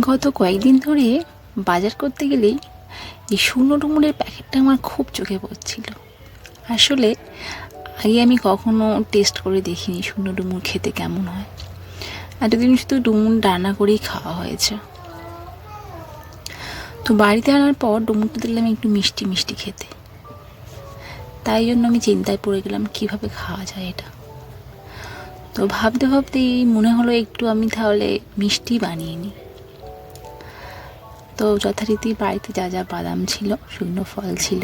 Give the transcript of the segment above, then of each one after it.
গত কয়েকদিন ধরে বাজার করতে গেলেই এই শুকনো ডুমুরের প্যাকেটটা আমার খুব চোখে পড়ছিল। আসলে আগে আমি কখনো টেস্ট করে দেখিনি শুকনো ডুমুর খেতে কেমন হয়। এতদিন শুধু ডুমুর রান্না করেই খাওয়া হয়েছে। তো বাড়িতে আনার পর ডুমুরটা দিলাম একটু মিষ্টি মিষ্টি খেতে। তাই জন্য আমি চিন্তায় পড়ে গেলাম, কীভাবে খাওয়া যায় এটা? তো ভাবতে ভাবতেই মনে হলো একটু আমি তাহলে মিষ্টি বানিয়ে নিই। তো যথারীতি বাড়িতে যা যা বাদাম ছিল শুকনো ফল ছিল,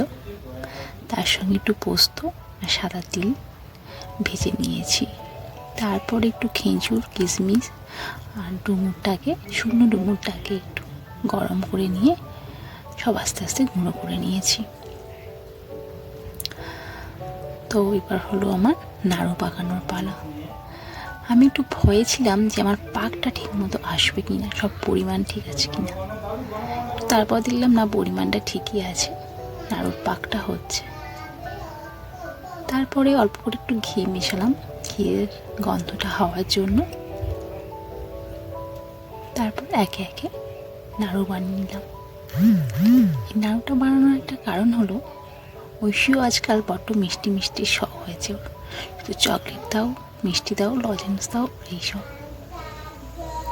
তার সঙ্গে একটু পোস্ত আর সাদা তিল ভেজে নিয়েছি। তারপর একটু খেঁচুর কিশমিশ আর ডুমুরটাকে, শুকনো ডুমুরটাকে একটু গরম করে নিয়ে সব আস্তে আস্তে গুঁড়ো করে নিয়েছি। তো এবার হলো আমার নাড়ু পাকানোর পালা। আমি একটু ভয়ে ছিলাম যে আমার পাকটা ঠিক মতো আসবে কি না সব পরিমাণ ঠিক আছে কি না তারপর দেখলাম, না, পরিমাণটা ঠিকই আছে নাড়ুর পাকটা হচ্ছে। তারপরে অল্প করে একটু ঘি মেশালাম, ঘিয়ের গন্ধটা হওয়ার জন্য। তারপর একে একে নাড়ু বানিয়ে নিলাম। এই নাড়ুটা বানানোর একটা কারণ হলো, ঐশীও আজকাল বড্ড মিষ্টি মিষ্টি শখ হয়েছে ওর। শুধু চকলেট দাও মিষ্টি দাও লজেন্স দাও এইসব।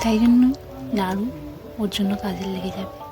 তাই জন্য নাড়ু ওর জন্য কাজে লেগে যাবে।